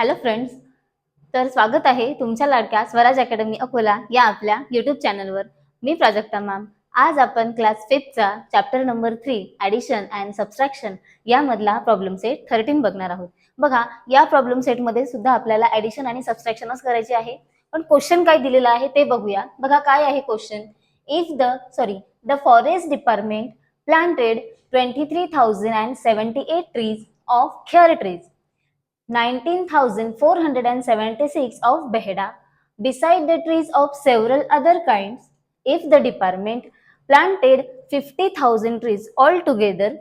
Hello friends तर स्वागत आहे तुमच्या लाडक्या स्वराज अकॅडमी अकोला या आपल्या युट्यूब चॅनलवर मी प्राजक्ता मॅम. आज आपण class फिफ्थचा chapter number three addition and subtraction यामधला प्रॉब्लेम सेट थर्टीन बघणार आहोत. बघा या प्रॉब्लेम सेटमध्ये सुद्धा आपल्याला ॲडिशन आणि सबस्ट्रॅक्शनच करायचे आहे. पण क्वेश्चन काय दिलेलं आहे ते बघूया. बघा काय आहे question if the sorry the forest department planted twenty three thousand and seventy eight trees of khair trees 19,476 of Beheda, beside the trees of several other kinds, if the department planted 50,000 trees altogether,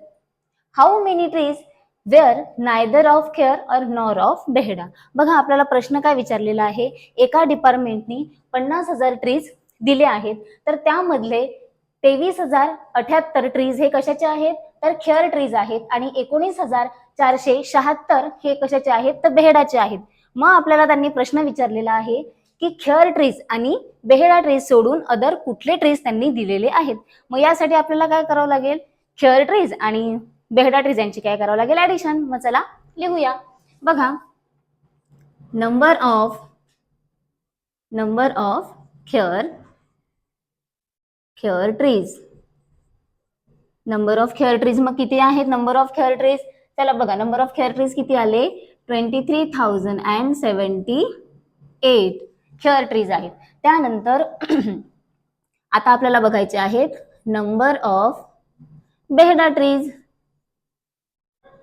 how many trees were neither of care or nor of Beheda? बघा आपल्याला प्रश्न काय विचारलेला आहे एका डिपार्टमेंटनी पन्नास हजार trees दिले आहेत तर त्यामधले तेवीस हजार अठ्याहत्तर ट्रीज हे कशाचे आहेत तर खेअर ट्रीज आहेत आणि एकोणीस हजार चारशे शहात्तर हे कशाचे आहेत? तर बेहेडाचे आहेत. मग आपल्याला त्यांनी प्रश्न विचारलेला आहे की खेअर ट्रीज आणि बेहेडा ट्रीज सोडून अदर कुठले ट्रीज त्यांनी दिलेले आहेत? मग यासाठी आपल्याला काय करावं लागेल? खेअर ट्रीज आणि बेहेडा ट्रीज यांची काय करावं लागेल? ऍडिशन मग चला लिहूया. बघा. Number of number of khair khair trees number of khair trees मग किती आहेत? नंबर ऑफ खेअर ट्रीज चला बघा नंबर ऑफ खेअर ट्रीज किती आले? Twenty three thousand and seventy eight khair trees आहेत. त्यानंतर आता आपल्याला बघायचे आहेत number of behada trees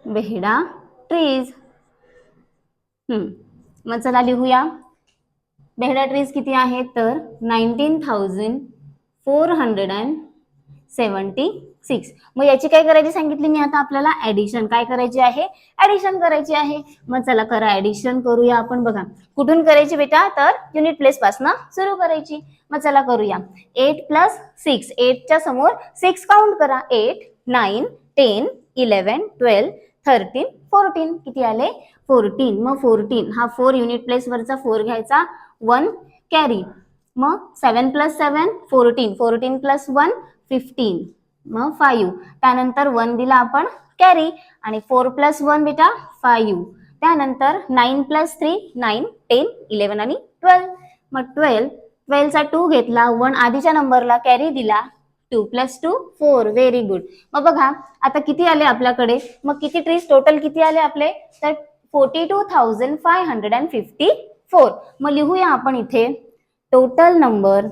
behada trees hmm मग चला लिहूया. बेहडा ट्रीज किती आहेत? तर nineteen thousand four hundred and seventy six. मग याची काय करायची सांगितली मी आता आपल्याला? ऍडिशन काय करायची आहे? ऍडिशन करायची आहे. मग चला करा ऍडिशन करूया आपण बघा. कुठून करायची बेटा? तर युनिट प्लेस पासन सुरू करायची. मग चला करूया. एट प्लस सिक्स एटच्या समोर सिक्स काउंट करा. Eight nine ten eleven twelve thirteen fourteen किती आले? फोर्टीन मग फोर्टीन हा फोर युनिट प्लेस वरचा फोर घ्यायचा. वन कॅरी मग seven plus seven fourteen fourteen plus one fifteen मग फाईव्ह त्यानंतर वन दिला आपण कॅरी आणि फोर प्लस वन बेटा फाईव्ह त्यानंतर nine plus three nine ten eleven आणि ट्वेल्व मग ट्वेल्व ट्वेल्वचा टू घेतला. वन आधीच्या नंबरला कॅरी दिला. Two plus two four very good मग बघा आता किती आले आपल्याकडे? मग किती ट्रीज टोटल किती आले आपले? तर forty two thousand five hundred and fifty four मग लिहूया आपण इथे. Total number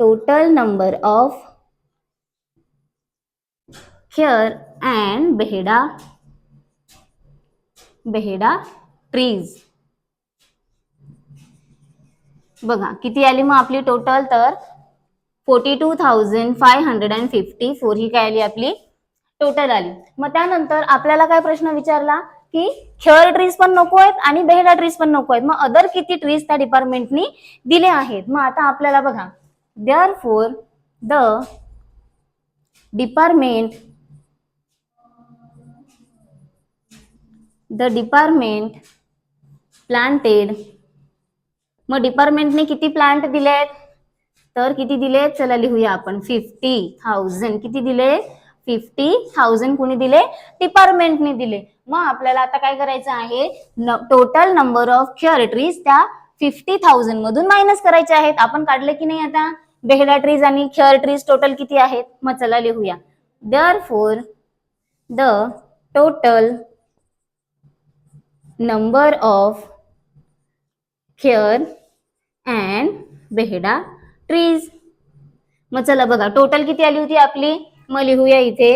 total number of here and beheda beheda trees. बघा किती आली मग आपली टोटल तर? Forty two thousand five hundred and fifty four ही काय आली आपली? टोटल आली. मग त्यानंतर आपल्याला काय प्रश्न विचारला? की खेअर ट्रीज पण नको आहेत आणि बेहेडा ट्रीज पण नको आहेत. मग अदर किती ट्रीज त्या डिपार्टमेंटनी दिले आहेत? मग आता आपल्याला बघा. Therefore, the department the department planted मग डिपार्टमेंटने किती प्लांट दिलेत? तर किती दिले चला लिहूया आपण. फिफ्टी थाउजंड किती दिले? फिफ्टी थाउजंड कुणी दिले? डिपार्टमेंटने दिले. मग आपल्याला आता काय करायचं आहे? Total number of khair trees त्या फिफ्टी थाउजंड मधून मायनस करायचे आहेत. आपण काढले की नाही आता? बेहडा ट्रीज आणि खेअर ट्रीज टोटल किती आहेत? मग चला लिहूया. Therefore the total number of khair and behada trees मग चला बघा टोटल किती आली होती आपली? मग लिहूया इथे.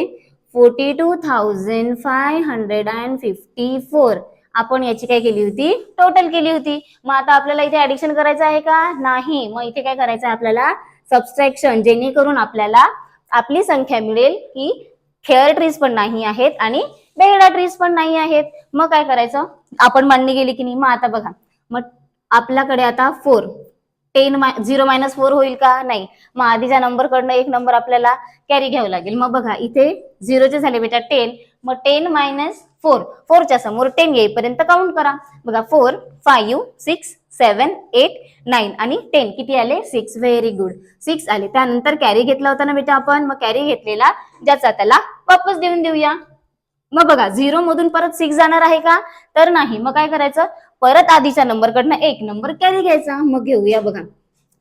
Forty two thousand five hundred and fifty four आपण याची काय केली होती? टोटल केली होती. मग आता आपल्याला इथे ऍडिक्शन करायचं आहे का? नाही. मग इथे काय करायचं आहे आपल्याला? सबस्ट्रॅक्शन जेणेकरून आपल्याला आपली संख्या मिळेल की खेअर ट्रीज पण नाही आहेत आणि बेहडा ट्रीज पण नाही आहेत. मग काय करायचं? आपण मांडणी गेली की नाही? मग आता बघा. मग आपल्याकडे आता four ten zero minus four होईल का? नाही. मग आधीच्या नंबर कडनं एक नंबर आपल्याला कॅरी घ्यावं लागेल. मग बघा इथे झिरोचे झाले बेटा टेन मग टेन मायनस फोर फोरच्या समोर टेन येईपर्यंत काउंट करा. बघा four five six seven eight nine आणि टेन किती आले? सिक्स व्हेरी गुड सिक्स आले. त्यानंतर कॅरी घेतला होता ना बेटा आपण? मग कॅरी घेतलेला ज्याचा त्याला वापस देऊन देऊया. मग बघा झिरो मधून परत सिक्स जाणार आहे का? तर नाही. मग काय करायचं? परत आधीच्या नंबरकडनं एक नंबर कॅरी घ्यायचा. मग घेऊया बघा.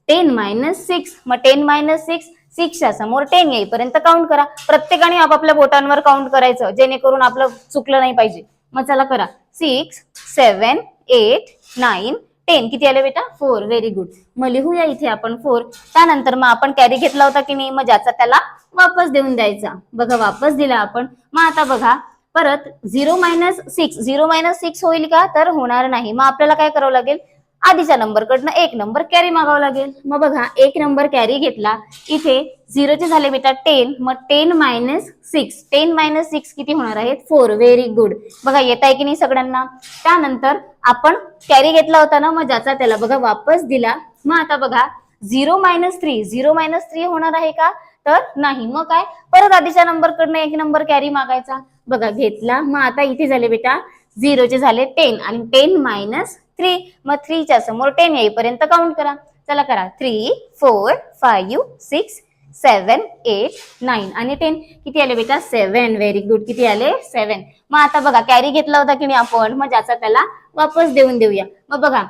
टेन मायनस सिक्स मग टेन मायनस सिक्स सिक्सच्या समोर टेन येईपर्यंत काउंट करा. प्रत्येकाने आपापल्या बोटांवर काउंट करायचं जेणेकरून आपलं चुकलं नाही पाहिजे. मग चला करा. Six seven eight nine ten किती आले बेटा? फोर व्हेरी गुड मग लिहूया इथे आपण फोर त्यानंतर मग आपण कॅरी घेतला होता की नाही? मग ज्याचा त्याला वापस देऊन द्यायचा. बघा वापस दिला आपण. मग आता बघा. परत zero minus six zero minus six होईल का? तर होणार नाही. मग आपल्याला काय करावं लागेल? आधीच्या नंबरकडनं एक नंबर कॅरी मागावं लागेल. मग बघा एक नंबर कॅरी घेतला इथे झिरोचे झाले बेटा टेन मग ten minus six ten minus six किती होणार आहेत? फोर व्हेरी गुड बघा येत आहे की नाही सगळ्यांना? त्यानंतर आपण कॅरी घेतला होता ना मग ज्याचा त्याला बघा वापस दिला. मग आता बघा zero minus three zero minus three होणार आहे का? तर नाही. मग काय? परत आधीच्या नंबरकडनं एक नंबर कॅरी मागायचा. बघा घेतला. मग आता इथे झाले बेटा झिरोचे झाले टेन आणि टेन मायनस थ्री मग थ्रीच्या समोर टेन येईपर्यंत काउंट करा. चला करा. Three four five six seven eight nine आणि टेन किती आले बेटा? सेवन व्हेरी गुड किती आले? सेवन मग आता बघा कॅरी घेतला होता की नाही आपण? मग ज्याचा त्याला वापस देऊन देऊया. मग बघा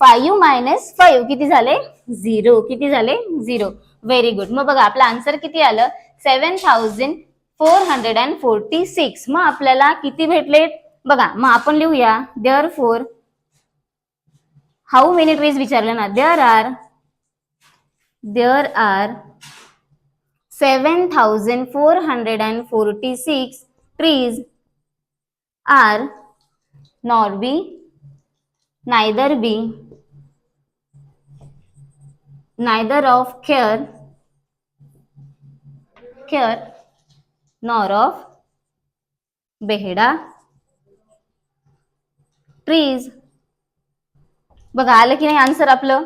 फाईव्ह मायनस फाईव्ह किती झाले? झिरो किती झाले? झिरो व्हेरी गुड मग बघा आपलं आन्सर किती आलं? Seven thousand four hundred and forty six मग आपल्याला किती भेटले बघा मग आपण लिहूया. There four how many trees विचारलं ना? There are there are seven thousand four hundred and forty six trees are nor be neither be neither of khair khair nor of behada trees बघा आलं की नाही आन्सर आपलं?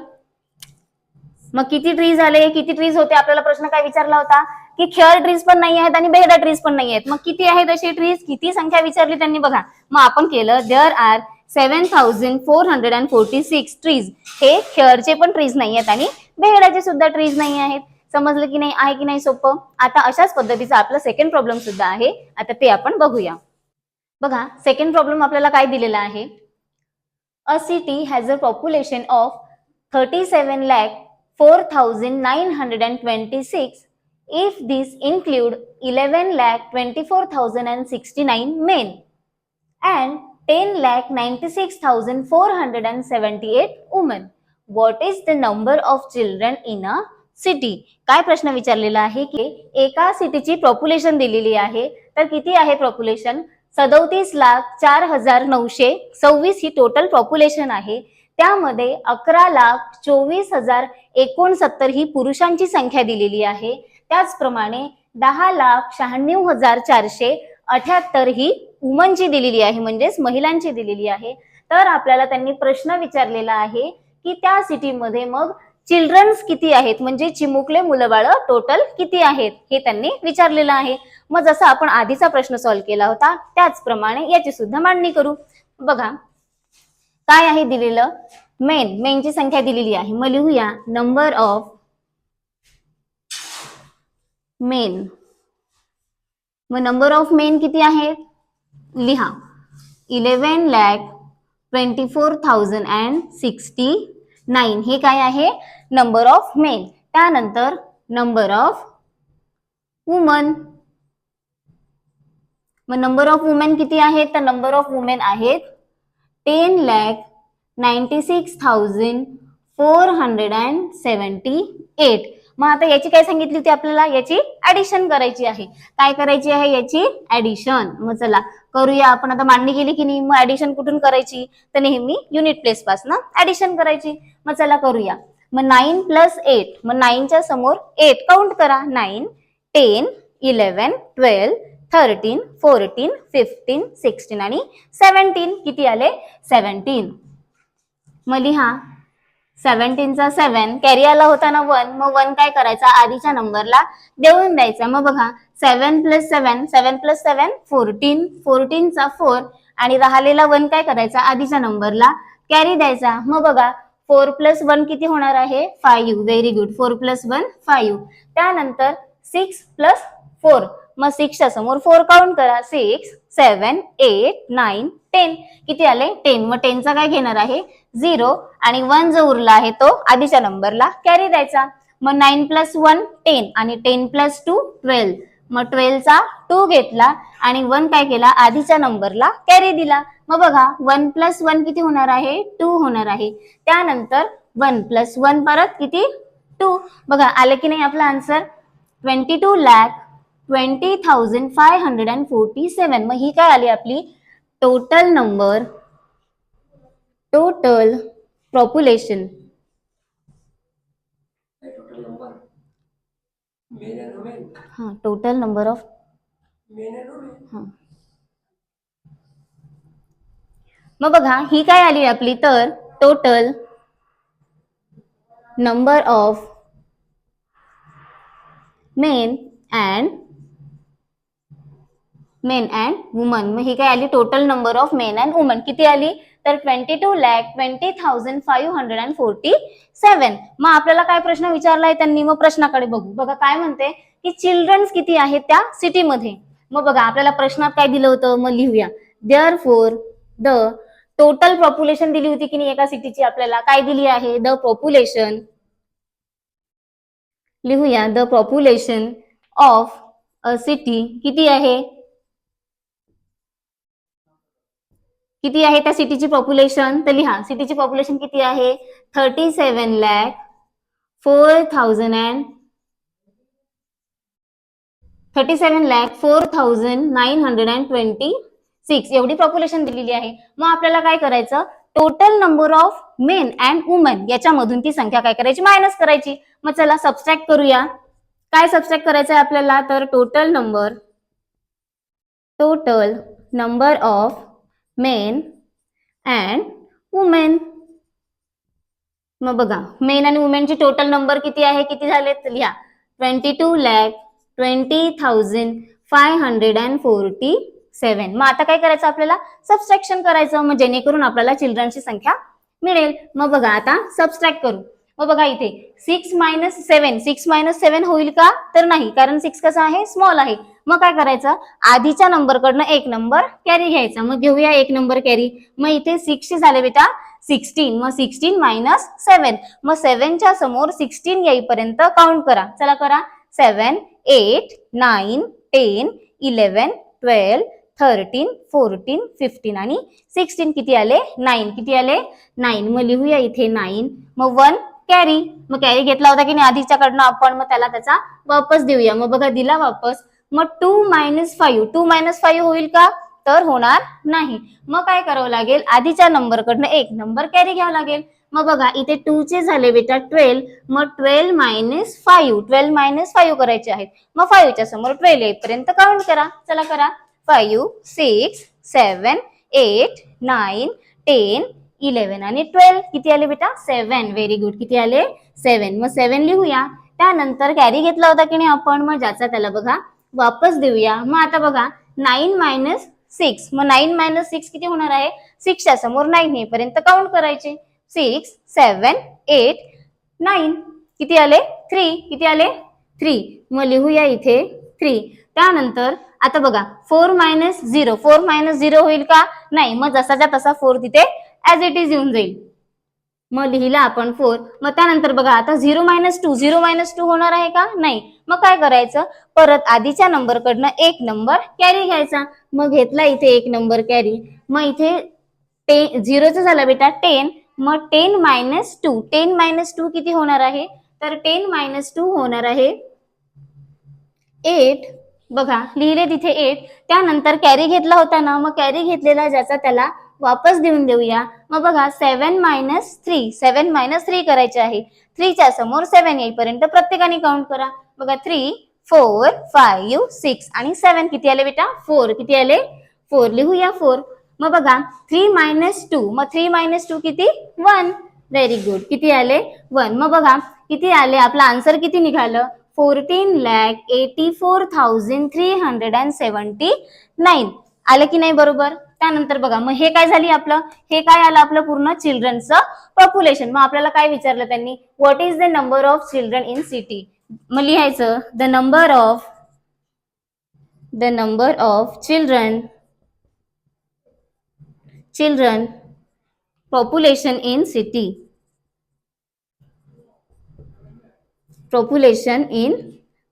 मग किती trees आले किती ट्रीज होते? आपल्याला प्रश्न काय विचारला होता? की खेअर ट्रीज पण नाही आहेत आणि बेहडा ट्रीज पण नाही आहेत. मग किती आहेत अशी ट्रीज किती संख्या विचारली त्यांनी बघा. मग आपण केलं there are seven thousand four hundred and forty six trees हे खेअरचे पण ट्रीज नाही आहेत आणि बेहडाचे सुद्धा ट्रीज नाही आहेत. समजलं की नाही? आहे की नाही सोपं? आता अशाच पद्धतीचा आपला सेकंड प्रॉब्लेम सुद्धा आहे. आता ते आपण बघूया. बघा सेकंड प्रॉब्लेम आपल्याला काय दिलेला आहे? A city has a population of thirty seven lakh four thousand nine hundred and twenty six if these include 11 lakh 24,069 men and 10 lakh 96,478 women. What is the number of children in a city काय प्रश्न विचारलेला आहे की एका सिटीची population दिलेली आहे तर किती आहे पॉप्युलेशन सदोतीस लाख चार हजार नऊशे सव्वीस ही टोटल पॉप्युलेशन आहे. त्यामध्ये अकरा लाख चोवीस हजार एकोणसत्तर ही पुरुषांची संख्या दिलेली आहे. त्याचप्रमाणे दहा लाख शहाण्णव हजार चारशे अठ्याहत्तर ही वुमनची दिलेली आहे म्हणजेच महिलांची दिलेली आहे. तर आपल्याला त्यांनी प्रश्न विचारलेला आहे की त्या सिटीमध्ये मग चिल्ड्रन्स किती आहेत? म्हणजे चिमुकले मुलं बाळ टोटल किती आहेत? हे त्यांनी विचारलेलं आहे. मग जसं आपण आधीचा प्रश्न सॉल्व्ह केला होता त्याचप्रमाणे याची सुद्धा मांडणी करू. बघा. काय आहे दिलेलं? मेन मेनची संख्या दिलेली आहे. मग लिहूया. नंबर ऑफ मेन मग नंबर ऑफ मेन किती आहे? लिहा. Eleven lakh twenty four thousand and sixty nine. हे काय आहे? नंबर ऑफ मेन त्यानंतर नंबर ऑफ वुमन मग नंबर ऑफ वुमेन किती आहेत? तर नंबर ऑफ वुमेन आहेत ten lakh ninety six thousand four hundred and seventy eight मग आता याची काय सांगितली होती आपल्याला? याची ऍडिशन करायची आहे. काय करायची आहे? याची ऍडिशन मग चला करूया आपण. आता मांडणी केली की नाही? मग ऍडिशन कुठून करायची? तर नेहमी युनिट प्लेस पासून ऍडिशन करायची. मग चला करूया. मग नाईन प्लस एट मग नाईनच्या समोर एट काउंट करा. Nine ten eleven twelve thirteen fourteen fifteen sixteen आणि सेवन्टीन किती आले? सेवन्टीन मग लिहा. सेव्हन्टीनचा सेवन. कॅरी आला होता ना वन. मग वन काय करायचा? आधीच्या नंबरला देऊन द्यायचा. मग बघा seven plus seven seven plus seven fourteen. फोर्टीनचा four. आणि राहिलेला वन काय करायचा? आधीच्या नंबरला कॅरी द्यायचा. मग बघा फोर प्लस वन किती होणार आहे? Five. Very good four plus one five. त्यानंतर सिक्स प्लस फोर. मग सिक्सच्या समोर फोर काउंट करा. Six seven eight nine ten. किती आले? टेन. मग टेनचा काय घेणार आहे? झिरो आणि वन जो उरला आहे तो आधीच्या नंबरला कॅरी द्यायचा. मग नाईन प्लस वन टेन आणि टेन प्लस टू ट्वेल्व मग ट्वेल्वचा टू घेतला आणि वन काय केला? आधीच्या नंबरला कॅरी दिला. मग बघा वन प्लस वन किती होणार आहे? टू होणार आहे. त्यानंतर वन प्लस वन परत किती? टू बघा आलं की नाही आपला answer twenty two lakh twenty thousand five hundred and forty seven मग ही काय आली आपली? टोटल नंबर टोटल पॉप्युलेशन हा टोटल नंबर ऑफ हा. मग बघा ही काय आली आपली? तर total number of men and men and woman मग ही काय आली? Total number of men and woman किती आली? तर twenty two lakh twenty thousand five hundred and forty seven मग आपल्याला काय प्रश्न विचारलाय त्यांनी? मग प्रश्नाकडे बघू. बघा काय म्हणते? की चिल्ड्रन्स किती आहेत त्या सिटीमध्ये मग बघा आपल्याला प्रश्नात काय दिलं होतं? मग लिहूया. There four the total population दिली होती की नाही एका सिटीची आपल्याला? काय दिली आहे? द पॉप्युलेशन लिहूया. The population of a city किती आहे? किती आहे त्या सिटीची पॉप्युलेशन तर लिहा सिटीची पॉप्युलेशन किती आहे? Thirty seven lakh four thousand and thirty seven lakh four thousand nine hundred and twenty six एवढी पॉप्युलेशन दिलेली आहे. मग आपल्याला काय करायचं? Total number of men and woman याच्यामधून ती संख्या काय करायची? मायनस करायची. मग चला सबस्ट्रॅक्ट करूया. काय सबस्ट्रॅक्ट करायचं आहे आपल्याला? तर total number total number of men and women मग बघा मेन आणि वुमेनचे टोटल नंबर किती आहे? किती झालेत? लिहा. Twenty two lakh twenty thousand five hundred and forty seven मग आता काय करायचं आपल्याला? सबस्ट्रॅक्शन करायचं मग जेणेकरून आपल्याला चिल्ड्रनची संख्या मिळेल. मग बघा आता सबस्ट्रॅक्ट करू. मग बघा इथे six minus seven six minus seven होईल का? तर नाही कारण सिक्स कसं आहे? स्मॉल आहे. मग काय करायचं? आधीच्या नंबरकडनं एक नंबर कॅरी घ्यायचा. मग घेऊया एक नंबर कॅरी मग इथे सिक्स झाले बेटा सिक्स्टीन मग सिक्स्टीन मायनस सेवन मग सेव्हनच्या समोर सिक्स्टीन येईपर्यंत काउंट करा. चला करा. Seven eight nine ten eleven twelve thirteen fourteen fifteen आणि सिक्स्टीन किती आले? नाईन किती आले? नाईन मग लिहूया इथे नाईन मग वन कॅरी मग कॅरी घेतला होता की नाही? आधीच्याकडनं आपण. मग त्याला त्याचा वापस देऊया. मग बघा दिला वापस. मग two minus five two minus five होईल का? तर होणार नाही. मग काय करावं लागेल? आधीच्या नंबरकडनं एक नंबर कॅरी घ्यावा लागेल. मग बघा इथे टू चे झाले बेटा ट्वेल्व मग twelve minus five twelve minus five करायचे आहेत. मग फाईव्हच्या समोर ट्वेल्व येईपर्यंत काउंट करा. चला करा. Five six seven eight nine ten eleven आणि ट्वेल्व किती आले बेटा? सेवन व्हेरी गुड किती आले? सेवन मग सेवन लिहूया. त्यानंतर कॅरी घेतला होता की नाही आपण? मग ज्याचा त्याला बघा. वापस देऊया. मग आता बघा नाईन मायनस सिक्स मग नाईन मायनस सिक्स किती होणार आहे? सिक्सच्या समोर नाईन येईपर्यंत काउंट करायचे. सिक्स सेवन एट नाईन किती आले? थ्री किती आले? थ्री मग लिहूया इथे थ्री त्यानंतर आता बघा four minus zero four minus zero होईल का? नाही. मग जसाच्या तसा फोर तिथे ऍज इट इज येऊन जाईल. मग लिहिला आपण फोर मग त्यानंतर बघा आता zero minus two zero minus two होणार आहे का? नाही. मग काय करायचं? परत आधीच्या नंबरकडनं एक नंबर कॅरी घ्यायचा. मग घेतला इथे एक नंबर कॅरी मग इथे टे झिरोचा झाला बेटा टेन मग ten minus two ten minus two किती होणार आहे? तर टेन मायनस टू होणार आहे एट बघा लिहिले तिथे एट त्यानंतर कॅरी घेतला होता ना मग कॅरी घेतलेला ज्याचा त्याला वापस देऊन देऊया. मग बघा seven minus three seven minus three करायचे आहे. थ्रीच्या समोर सेवन येईपर्यंत प्रत्येकाने काउंट करा. बघा थ्री फोर फाईव्ह सिक्स आणि सेवन किती आले बेटा? फोर किती आले? फोर लिहूया फोर मग बघा थ्री मायनस टू मग थ्री मायनस टू किती? वन व्हेरी गुड किती आले? वन मग बघा किती आले? आपला आन्सर किती निघालं? Fourteen lakh eighty four thousand three hundred and seventy nine आलं की नाही बरोबर? त्यानंतर बघा मग हे काय झाली आपलं? हे काय आलं आपलं पूर्ण? चिल्ड्रनचं पॉप्युलेशन मग आपल्याला काय विचारलं त्यांनी? What is the number of children in city मग लिहायचं the number of the number of children children population in city population in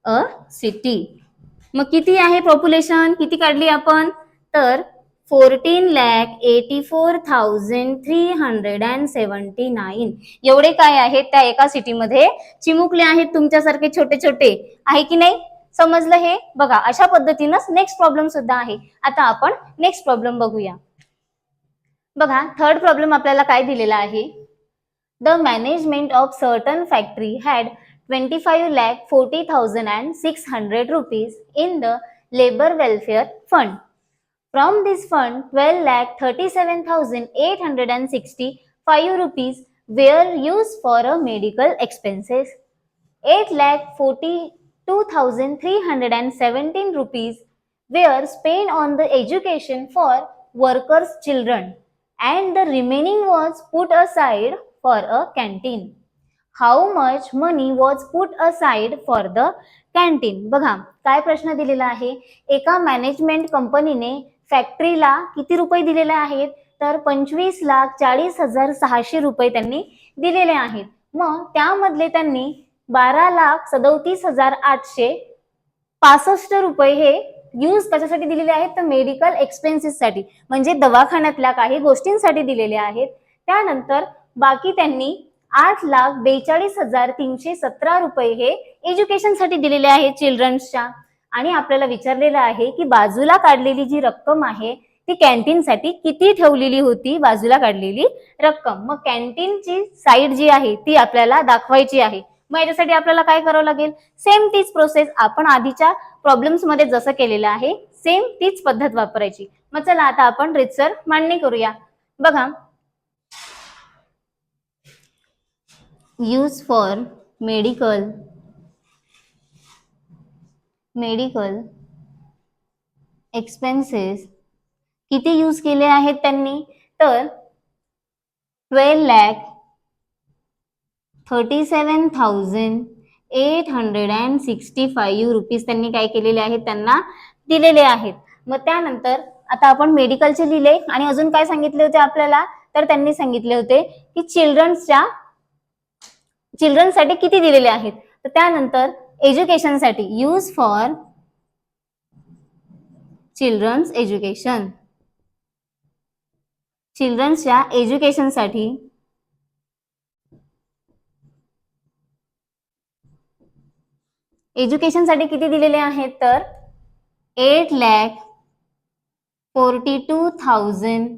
a city मग किती आहे पॉप्युलेशन किती काढली आपण? तर fourteen lakh eighty four thousand three hundred and seventy nine. एवढे काय आहेत त्या एका सिटीमध्ये? चिमुकले आहेत तुमच्यासारखे छोटे छोटे आहे की नाही? समजलं हे? बघा अशा पद्धतीनंच नेक्स्ट प्रॉब्लेम सुद्धा आहे. आता आपण नेक्स्ट प्रॉब्लेम बघूया. बघा थर्ड प्रॉब्लेम आपल्याला काय दिलेला आहे? The management of certain factory had twenty five lakh forty thousand and six hundred rupees in the labour welfare fund From this fund, 12,37,865 rupees were used for a medical expenses. 8,42,317 rupees were spent on the education for workers' children and the remaining was put aside for a canteen. How much money was put aside for the canteen बघा काय प्रश्न दिलेला आहे एका management कंपनीने फॅक्टरीला किती रुपये दिलेले आहेत? तर पंचवीस लाख चाळीस हजार सहाशे रुपये त्यांनी दिलेले आहेत. मग त्यामधले त्यांनी बारा लाख सदोतीस हजार आठशे पासष्ट रुपये हे यूज कशासाठी दिलेले आहेत? तर मेडिकल एक्सपेन्सेससाठी म्हणजे दवाखान्यातल्या काही गोष्टींसाठी दिलेले आहेत. त्यानंतर बाकी त्यांनी आठ लाख बेचाळीस हजार तीनशे सतरा रुपये हे एज्युकेशनसाठी दिलेले आहेत चिल्ड्रन्सच्या आणि आपल्याला विचारलेलं आहे की बाजूला काढलेली जी रक्कम आहे ती कॅन्टीनसाठी किती ठेवलेली होती? बाजूला काढलेली रक्कम. मग कॅन्टीनची साईड जी आहे ती आपल्याला दाखवायची आहे. मग याच्यासाठी आपल्याला काय करावं लागेल? सेम तीच प्रोसेस आपण आधीच्या प्रॉब्लेम्समध्ये जसं केलेलं आहे सेम तीच पद्धत वापरायची. मग चला आता आपण रितसर मांडणी करूया. बघा. Use for medical medical expenses किती यूज केले आहेत त्यांनी? तर twelve lakh thirty seven thousand eight hundred and sixty five rupees त्यांनी काय केलेले आहेत? त्यांना दिलेले आहेत. मग त्यानंतर आता आपण मेडिकलचे लिहिले आणि अजून काय सांगितले होते आपल्याला? तर त्यांनी सांगितले होते की चिल्ड्रन्सच्या चिल्ड्रनसाठी किती दिलेले आहेत? तर त्यानंतर एज्युकेशनसाठी यूज फॉर चिल्ड्रन्स एज्युकेशन चिल्ड्रन्सच्या एज्युकेशनसाठी एज्युकेशनसाठी किती दिलेले आहेत तर? Eight lakh forty two thousand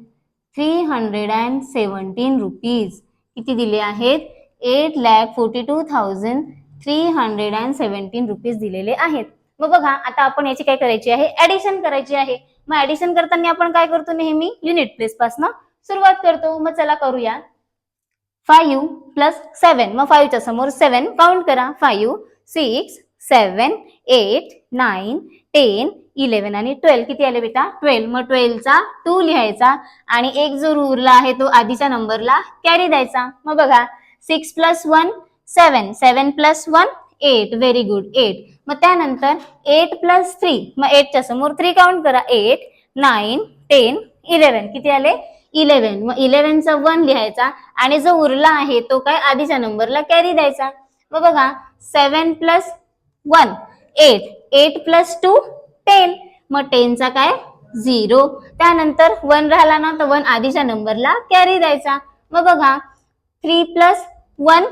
three hundred and seventeen rupees किती दिले आहेत? Eight lakh forty two thousand three hundred and seventeen rupees दिलेले आहेत. मग बघा आता आपण याची काय करायची आहे? ऍडिशन करायची आहे. मग ऍडिशन करताना आपण काय करतो नेहमी? युनिट प्लेस पासन सुरुवात करतो. मग चला करूया. फाईव्ह प्लस सेवन मग फाईव्हच्या समोर सेवन काउंट करा. Five six seven eight nine ten eleven आणि ट्वेल्व किती आले बेटा? ट्वेल्व मग ट्वेल्वचा टू लिहायचा आणि एक जो उरला आहे तो आधीच्या नंबरला कॅरी द्यायचा. मग बघा six plus one seven seven plus one eight very good eight मग त्यानंतर एट प्लस थ्री मग एटच्या समोर थ्री काउंट करा. एट नाईन टेन इलेव्हन किती आले? इलेव्हन मग इलेव्हनचा वन लिहायचा. आणि जो उरला आहे तो काय आधीच्या नंबरला कॅरी द्यायचा. मग बघा seven plus one eight eight plus two ten मग टेनचा काय? झिरो त्यानंतर वन राहिला ना तर वन आधीच्या नंबरला कॅरी द्यायचा. मग बघा थ्री प्लस वन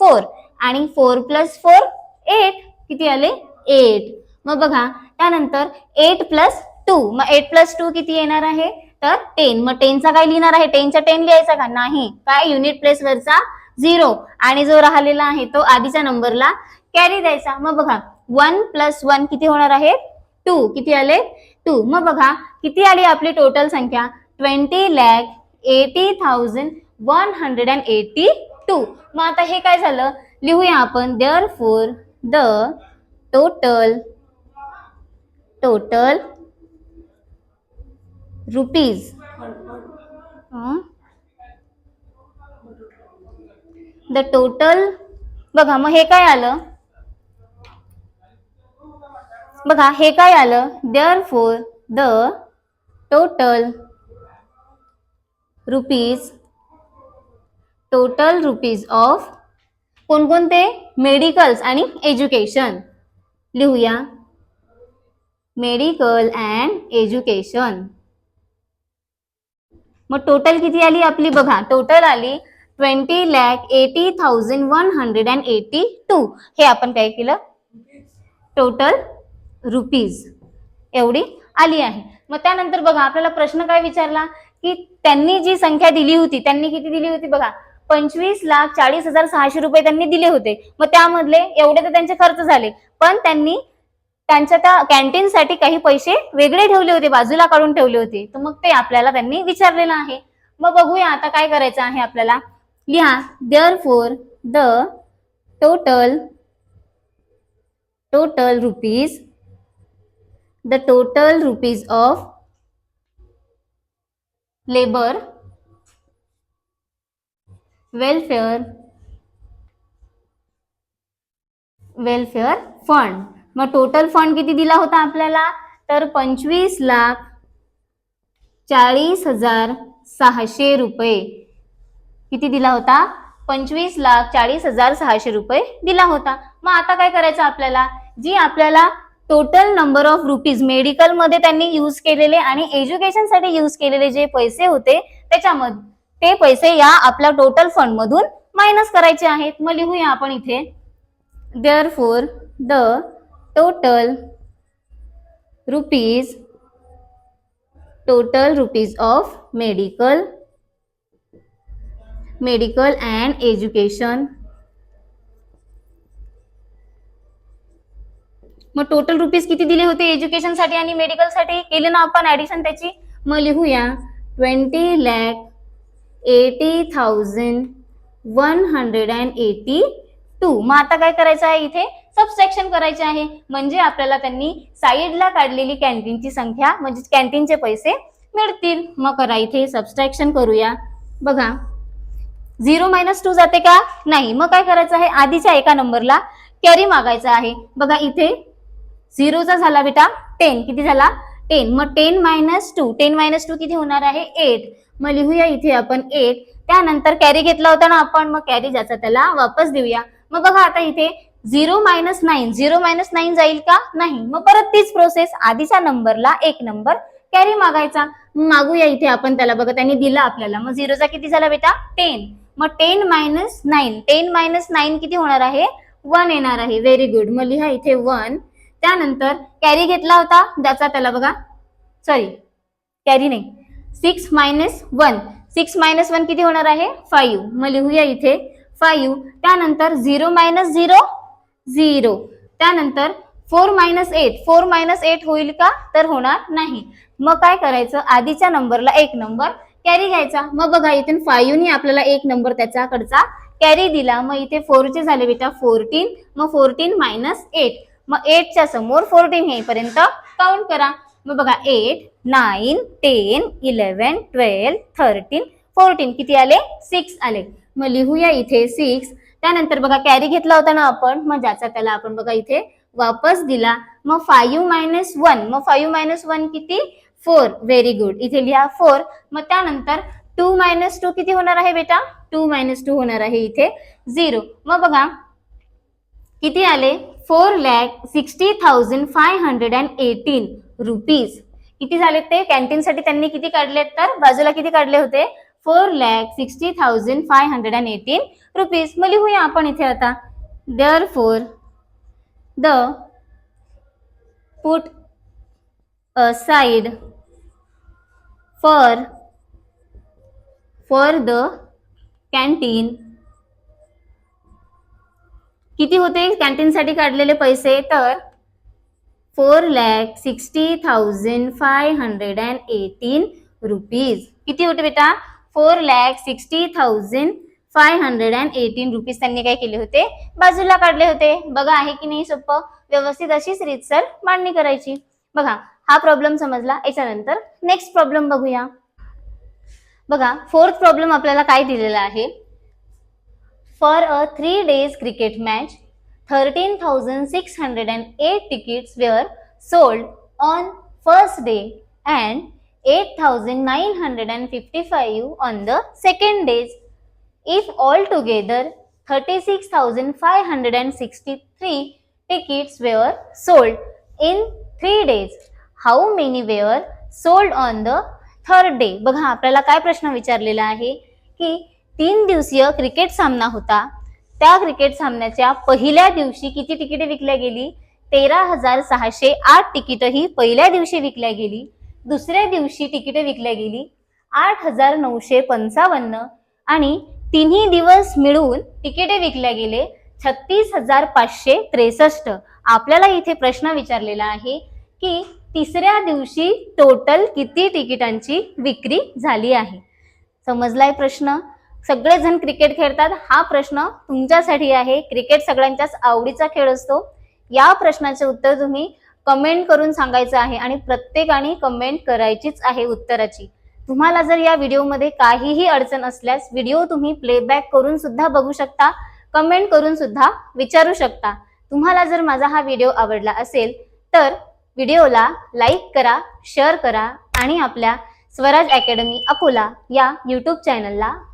फोर. आणि फोर प्लस फोर एट. किती आले? एट. मग बघा त्यानंतर एट प्लस टू. मग एट प्लस टू किती येणार आहे? तर टेन. मग टेनचा काय लिहिणार आहे? टेनचा टेन लिहायचा का? नाही. काय? युनिट प्लेस वरचा झिरो. आणि जो राहिलेला आहे तो आधीच्या नंबरला कॅरी द्यायचा. मग बघा वन प्लस वन किती होणार आहे? टू. किती आले? टू. मग बघा किती आली आपली टोटल संख्या? Twenty lakh eighty thousand one hundred and eighty two. मग आता हे काय झालं? लिहूया आपण. Therefore the total total rupees the total बघा मग हे काय आलं? बघा हे काय आलं? Therefore the total rupees total rupees of कोणकोणते? मेडिकल्स आणि एज्युकेशन लिहूया. मेडिकल अँड एज्युकेशन मग टोटल किती आली आपली? बघा टोटल आली twenty lakh eighty thousand one hundred and eighty two हे आपण काय केलं? टोटल रुपीज एवढी आली आहे. मग त्यानंतर बघा आपल्याला प्रश्न काय विचारला? की त्यांनी जी संख्या दिली होती त्यांनी किती दिली होती बघा? पंचवीस लाख चाळीस हजार सहाशे रुपये त्यांनी दिले होते. मग त्यामधले एवढे तर त्यांचे खर्च झाले. पण त्यांनी त्यांच्या त्या कॅन्टीनसाठी काही पैसे वेगळे ठेवले होते बाजूला काढून ठेवले होते. तर मग ते आपल्याला त्यांनी विचारलेलं आहे. मग बघूया आता काय करायचं आहे आपल्याला. लिहा therefore the total total rupees the total rupees of labour welfare welfare fund. मग टोटल फंड किती दिला होता आपल्याला? तर पंचवीस लाख चाळीस हजार सहाशे रुपये. किती दिला होता? पंचवीस लाख चाळीस हजार सहाशे रुपये दिला होता. मग आता काय करायचं आपल्याला? जी आपल्याला टोटल नंबर ऑफ रुपीज मेडिकलमध्ये त्यांनी युज केलेले आणि एज्युकेशनसाठी युज केलेले जे पैसे होते त्याच्यामध्ये ते पैसे या आपल्या टोटल फंड मधून मायनस करायचे आहेत. मग लिहूया आपण इथे. Therefore the total rupees total rupees of medical medical and education मग टोटल रुपीज किती दिले होते एज्युकेशनसाठी आणि मेडिकलसाठी केले ना आपण ऍडिशन त्याची? मग लिहूया. Twenty lakh eighty thousand one hundred and eighty two. मग आता काय करायचं आहे इथे? सबसेक्शन करायचे आहे. म्हणजे आपल्याला त्यांनी साईडला काढलेली कॅन्टीनची संख्या म्हणजे कॅन्टीनचे पैसे मिळतील. मग करा इथे सबस्ट्रॅक्शन करूया. बघा. झिरो मायनस टू जाते का? नाही. मग काय करायचं आहे? आधीच्या एका नंबरला कॅरी मागायचा आहे. बघा इथे. झिरोचा झाला बेटा टेन. किती झाला? टेन. मग ten minus two ten minus two किती होणार आहे? एट मग लिहूया इथे आपण एट त्यानंतर कॅरी घेतला होता ना आपण मग कॅरी ज्याचा त्याला वापस देऊया. मग बघा आता इथे zero minus nine zero minus nine जाईल का? नाही. मग परत तीच प्रोसेस आधीच्या नंबरला एक नंबर कॅरी मागायचा. मग मागूया इथे आपण त्याला. बघा त्यांनी दिला आपल्याला. मग झिरोचा किती झाला बेटा? टेन मग ten minus nine ten minus nine किती होणार आहे? वन येणार आहे. व्हेरी गुड मग लिहा इथे वन त्यानंतर कॅरी घेतला होता. ज्याचा त्याला बघा. सॉरी कॅरी नाही. Six minus one six minus one किती होणार आहे? फाईव्ह मग लिहूया इथे. फाईव्ह त्यानंतर झिरो मायनस झिरो झिरो त्यानंतर four minus eight four minus eight होईल का? तर होणार नाही. मग काय करायचं? आधीच्या नंबरला एक नंबर कॅरी घ्यायचा. मग बघा इथून फाईव्हनी आपल्याला एक नंबर त्याच्याकडचा कॅरी दिला. मग इथे फोरचे झाले बेटा फोर्टीन मग फोर्टीन मायनस एट मग एटच्या समोर फोर्टीन येईपर्यंत काउंट करा. मग बघा eight nine ten eleven twelve thirteen fourteen किती आले? सिक्स आले. मग लिहूया इथे सिक्स त्यानंतर बघा कॅरी घेतला होता ना आपण मग ज्याचा त्याला आपण बघा इथे वापस दिला. मग फाईव्ह मायनस वन मग फाईव्ह मायनस वन किती? फोर व्हेरी गुड इथे लिहा फोर मग त्यानंतर टू मायनस टू किती होणार आहे बेटा? टू मायनस टू होणार आहे इथे झिरो मग बघा किती आले? Four lakh sixty thousand five hundred and eighteen rupees किती झाले ते? कॅन्टीनसाठी त्यांनी किती काढले तर? बाजूला किती काढले होते? Four lakh sixty thousand five hundred and eighteen rupees मग लिहूया आपण इथे आता. Therefore the put aside for for the canteen किती होते? कॅन्टीनसाठी काढलेले पैसे तर four lakh sixty thousand five hundred and eighteen rupees किती होते बेटा? Four lakh sixty thousand five hundred and eighteen rupees त्यांनी काय केले होते? बाजूला काढले होते. बघा आहे की नाही सोपं? व्यवस्थित अशीच रीतसर मांडणी करायची. बघा हा प्रॉब्लेम समजला. याच्यानंतर नेक्स्ट प्रॉब्लेम बघूया. बघा फोर्थ प्रॉब्लेम आपल्याला काय दिलेला आहे? For a three days cricket match thirteen thousand six hundred and eight tickets were sold on first day and 8955 on the second days if altogether 36563 tickets were sold in 3 days how many were sold on the third day बघा आपल्याला काय प्रश्न विचारलेला आहे की तीन दिवसीय cricket सामना होता. त्या क्रिकेट सामन्याच्या पहिल्या दिवशी किती तिकिटे विकल्या गेली? तेरा हजार सहाशे आठ तिकीट ही पहिल्या दिवशी विकल्या गेली. दुसऱ्या दिवशी तिकीटे विकल्या गेली. आठ हजार नऊशे पंचावन्न आणि तिन्ही दिवस मिळून तिकिटे विकल्या गेले. छत्तीस हजार पाचशे त्रेसष्ट. आपल्याला इथे प्रश्न विचारलेला आहे की तिसऱ्या दिवशी टोटल किती तिकिटांची विक्री झाली आहे? समजलाय प्रश्न? सगळेजण क्रिकेट खेळतात. हा प्रश्न तुमच्यासाठी आहे. क्रिकेट सगळ्यांच्याच आवडीचा खेळ असतो. या प्रश्नाचे उत्तर तुम्ही कमेंट करून सांगायचं आहे आणि प्रत्येकाने कमेंट करायचीच आहे उत्तराची. तुम्हाला जर या व्हिडिओमध्ये काहीही अडचण असल्यास व्हिडिओ तुम्ही प्लेबॅक करून सुद्धा बघू शकता. कमेंट करून सुद्धा विचारू शकता. तुम्हाला जर माझा हा व्हिडिओ आवडला असेल तर व्हिडिओला लाईक करा शेअर करा आणि आपल्या स्वराज अकॅडमी अकोला या यूट्यूब चॅनलला